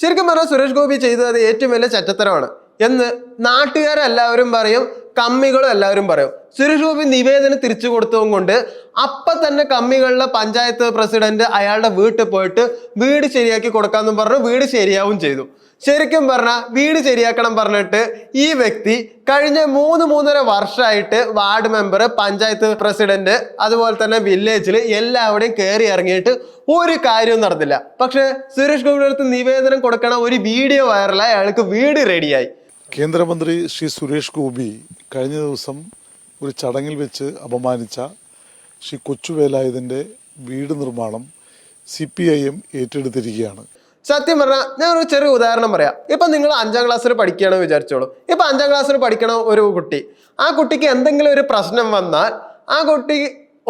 ശരിക്കും പറഞ്ഞാൽ സുരേഷ് ഗോപി ചെയ്തത് ഏറ്റവും വലിയ ചറ്റത്തരമാണ് എന്ന് നാട്ടുകാരെല്ലാവരും പറയും. കമ്മികളും എല്ലാവരും പറയും. സുരേഷ് ഗോപി നിവേദനം തിരിച്ചു കൊടുത്തതും കൊണ്ട് അപ്പൊ തന്നെ കമ്മികളിലെ പഞ്ചായത്ത് പ്രസിഡന്റ് അയാളുടെ വീട്ടിൽ പോയിട്ട് വീട് ശരിയാക്കി കൊടുക്കാമെന്നും പറഞ്ഞു വീട് ശരിയാവും ചെയ്തു. ശരിക്കും പറഞ്ഞാൽ വീട് ശരിയാക്കണം പറഞ്ഞിട്ട് ഈ വ്യക്തി കഴിഞ്ഞ മൂന്ന് മൂന്നര വർഷമായിട്ട് വാർഡ് മെമ്പർ പഞ്ചായത്ത് പ്രസിഡന്റ് അതുപോലെ തന്നെ വില്ലേജിൽ എല്ലാവരുടെയും കയറി ഇറങ്ങിയിട്ട് ഒരു കാര്യവും നടന്നില്ല. പക്ഷെ സുരേഷ് ഗോപിയുടെ അടുത്ത് നിവേദനം കൊടുക്കണ ഒരു വീഡിയോ വൈറലായി അയാൾക്ക് വീട് റെഡിയായി കേന്ദ്രമന്ത്രി ശ്രീ സുരേഷ് ഗോപി കഴിഞ്ഞ ദിവസം ഒരു ചടങ്ങിൽ വെച്ച് അപമാനിച്ച ശ്രീ കൊച്ചുവേലായുധന്റെ വീട് നിർമ്മാണം സി പി ഐ എം ഏറ്റെടുത്തിരിക്കുകയാണ്. സത്യം പറഞ്ഞാൽ ഞാൻ ഒരു ചെറിയ ഉദാഹരണം പറയാം. ഇപ്പൊ നിങ്ങൾ അഞ്ചാം ക്ലാസ്സിൽ പഠിക്കുകയാണെന്ന് വിചാരിച്ചോളൂ. ഇപ്പൊ അഞ്ചാം ക്ലാസ്സിൽ പഠിക്കണ ഒരു കുട്ടി. ആ കുട്ടിക്ക് എന്തെങ്കിലും ഒരു പ്രശ്നം വന്നാൽ ആ കുട്ടി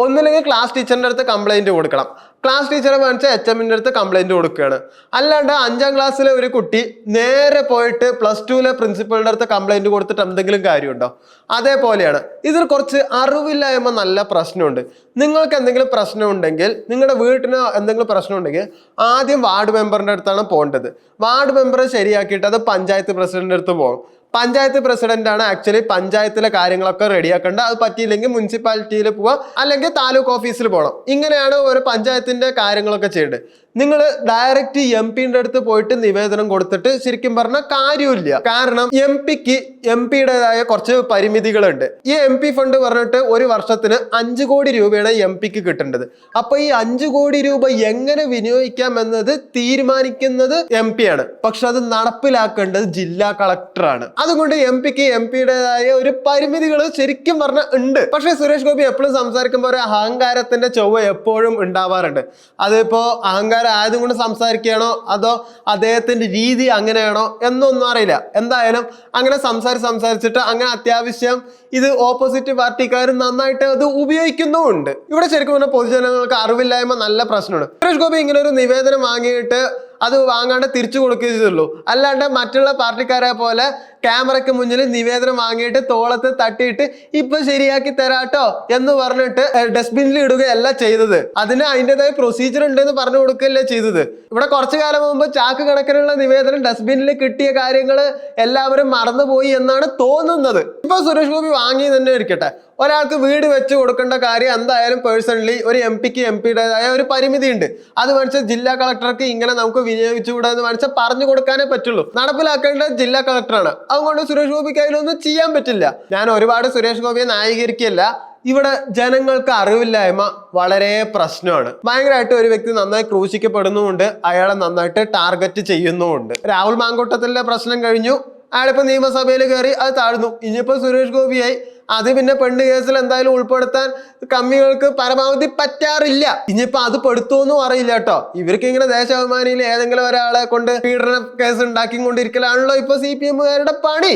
ഒന്നില്ലെങ്കിൽ ക്ലാസ് ടീച്ചറിന്റെ അടുത്ത് കംപ്ലൈന്റ് കൊടുക്കണം. ക്ലാസ് ടീച്ചറെ വാങ്ങിച്ച എച്ച് എമ്മിന്റെ അടുത്ത് കംപ്ലൈന്റ് കൊടുക്കുകയാണ്. അല്ലാണ്ട് അഞ്ചാം ക്ലാസ്സിലെ ഒരു കുട്ടി നേരെ പോയിട്ട് പ്ലസ് ടുവിലെ പ്രിൻസിപ്പളിന്റെ അടുത്ത് കംപ്ലൈന്റ് കൊടുത്തിട്ട് എന്തെങ്കിലും കാര്യമുണ്ടോ? അതേപോലെയാണ്. ഇതിൽ കുറച്ച് അറിവില്ലായ്മ നല്ല പ്രശ്നമുണ്ട്. നിങ്ങൾക്ക് എന്തെങ്കിലും പ്രശ്നമുണ്ടെങ്കിൽ നിങ്ങളുടെ വീട്ടിന് എന്തെങ്കിലും പ്രശ്നമുണ്ടെങ്കിൽ ആദ്യം വാർഡ് മെമ്പറിന്റെ അടുത്താണ് പോകേണ്ടത്. വാർഡ് മെമ്പറെ ശരിയാക്കിയിട്ട് അത് പഞ്ചായത്ത് പ്രസിഡന്റിന്റെ അടുത്ത് പോകും പഞ്ചായത്ത് പ്രസിഡന്റ് ആണ് ആക്ച്വലി പഞ്ചായത്തിലെ കാര്യങ്ങളൊക്കെ റെഡിയാക്കേണ്ടത് അത് പറ്റിയില്ലെങ്കിൽ മുനിസിപ്പാലിറ്റിയിൽ പോവാം. അല്ലെങ്കിൽ താലൂക്ക് ഓഫീസിൽ പോകണം ഇങ്ങനെയാണ് ഒരു പഞ്ചായത്തിന്റെ കാര്യങ്ങളൊക്കെ ചെയ്യേണ്ടത് നിങ്ങൾ ഡയറക്റ്റ് എം പിന്റെ അടുത്ത് പോയിട്ട് നിവേദനം കൊടുത്തിട്ട് ശരിക്കും പറഞ്ഞാൽ കാര്യമില്ല കാരണം എം പിക്ക് എം പിയുടേതായ കുറച്ച് പരിമിതികളുണ്ട്. ഈ എം പി ഫണ്ട് പറഞ്ഞിട്ട് ഒരു വർഷത്തിന് അഞ്ച് കോടി രൂപയാണ് എം പിക്ക് കിട്ടേണ്ടത്. അപ്പൊ ഈ അഞ്ച് കോടി രൂപ എങ്ങനെ വിനിയോഗിക്കാം എന്നത് തീരുമാനിക്കുന്നത് എം പി ആണ് പക്ഷെ അത് നടപ്പിലാക്കേണ്ടത് ജില്ലാ കളക്ടറാണ്. അതുകൊണ്ട് എം പിക്ക് എം പിയുടേതായ ഒരു പരിമിതികൾ ശരിക്കും പറഞ്ഞ ഉണ്ട്. പക്ഷെ സുരേഷ് ഗോപി എപ്പോഴും സംസാരിക്കുമ്പോൾ ഒരു അഹങ്കാരത്തിന്റെ ചൊവ്വ എപ്പോഴും ഉണ്ടാവാറുണ്ട്. അതിപ്പോ അഹങ്കാരം ആയതും കൊണ്ട് സംസാരിക്കുകയാണോ? അതോ അദ്ദേഹത്തിന്റെ രീതി അങ്ങനെയാണോ? എന്നൊന്നും അറിയില്ല. എന്തായാലും അങ്ങനെ സംസാരിച്ച് സംസാരിച്ചിട്ട് അങ്ങനെ അത്യാവശ്യം ഇത് ഓപ്പോസിറ്റ് പാർട്ടിക്കാർ നന്നായിട്ട് അത് ഉപയോഗിക്കുന്നുമുണ്ട്. ഇവിടെ ശരിക്കും പറഞ്ഞാൽ പൊതുജനങ്ങൾക്ക് അറിവില്ലായ്മ നല്ല പ്രശ്നമാണ്. സുരേഷ് ഗോപി ഇങ്ങനെ ഒരു നിവേദനം വാങ്ങിയിട്ട് അത് വാങ്ങാണ്ട് തിരിച്ചു കൊടുക്കുകയുള്ളൂ അല്ലാണ്ട് മറ്റുള്ള പാർട്ടിക്കാരെ പോലെ ക്യാമറയ്ക്ക് മുന്നിൽ നിവേദനം വാങ്ങിയിട്ട് തോളത്ത് തട്ടിയിട്ട് ഇപ്പൊ ശരിയാക്കി തരാട്ടോ എന്ന് പറഞ്ഞിട്ട് ഡസ്റ്റ്ബിനിൽ ഇടുകയല്ല ചെയ്തത്. അതിന് അതിന്റെതായ പ്രൊസീജിയർ ഉണ്ടെന്ന് പറഞ്ഞു കൊടുക്കുകയല്ലേ ചെയ്തത്. ഇവിടെ കുറച്ചു കാലം മുമ്പ് ചാക്ക് കണക്കിനുള്ള നിവേദനം ഡസ്റ്റ്ബിനിൽ കിട്ടിയ കാര്യങ്ങൾ എല്ലാവരും മറന്നുപോയി എന്നാണ് തോന്നുന്നത്. ഇപ്പൊ സുരേഷ് ഗോപി വാങ്ങി തന്നെ ഇരിക്കട്ടെ. ഒരാൾക്ക് വീട് വെച്ച് കൊടുക്കേണ്ട കാര്യം എന്തായാലും പേഴ്സണലി ഒരു എം പിക്ക് എം പിയുടേതായ ഒരു പരിമിതി ഉണ്ട് അത് മേടിച്ച ജില്ലാ കളക്ടർക്ക് ഇങ്ങനെ നമുക്ക് വിനിയോഗിച്ചുകൂടാ എന്ന് പറഞ്ഞു കൊടുക്കാനേ പറ്റുള്ളൂ. നടപ്പിലാക്കേണ്ടത് ജില്ലാ കളക്ടറാണ്. അതുകൊണ്ട് സുരേഷ് ഗോപിക്ക് അതിലൊന്നും ചെയ്യാൻ പറ്റില്ല. ഞാൻ ഒരുപാട് സുരേഷ് ഗോപിയെ ന്യായീകരിക്കുകയല്ല. ഇവിടെ ജനങ്ങൾക്ക് അറിവില്ലായ്മ വളരെ പ്രശ്നമാണ്. ഭയങ്കരമായിട്ട് ഒരു വ്യക്തി നന്നായി ക്രൂശിക്കപ്പെടുന്നുമുണ്ട്. അയാളെ നന്നായിട്ട് ടാർഗറ്റ് ചെയ്യുന്നുമുണ്ട്. രാഹുൽ മാങ്കൂട്ടത്തിന്റെ പ്രശ്നം കഴിഞ്ഞു. അയാളിപ്പോ നിയമസഭയിൽ കയറി അത് താഴ്ന്നു. ഇനിയിപ്പോൾ സുരേഷ് ഗോപിയായി. അത് പിന്നെ പെണ്ണ് കേസിൽ എന്തായാലും ഉൾപ്പെടുത്താൻ കമ്മികൾക്ക് പരമാവധി പറ്റാറില്ല. ഇനിയിപ്പോ അത് പെടുത്തുമെന്നും അറിയില്ല കേട്ടോ. ഇവർക്ക് ഇങ്ങനെ ദേശാഭിമാനിയിൽ ഏതെങ്കിലും ഒരാളെ കൊണ്ട് പീഡന കേസ് ഉണ്ടാക്കിക്കൊണ്ടിരിക്കലാണല്ലോ ഇപ്പൊ സി പി എമ്മുകാരുടെ പണി.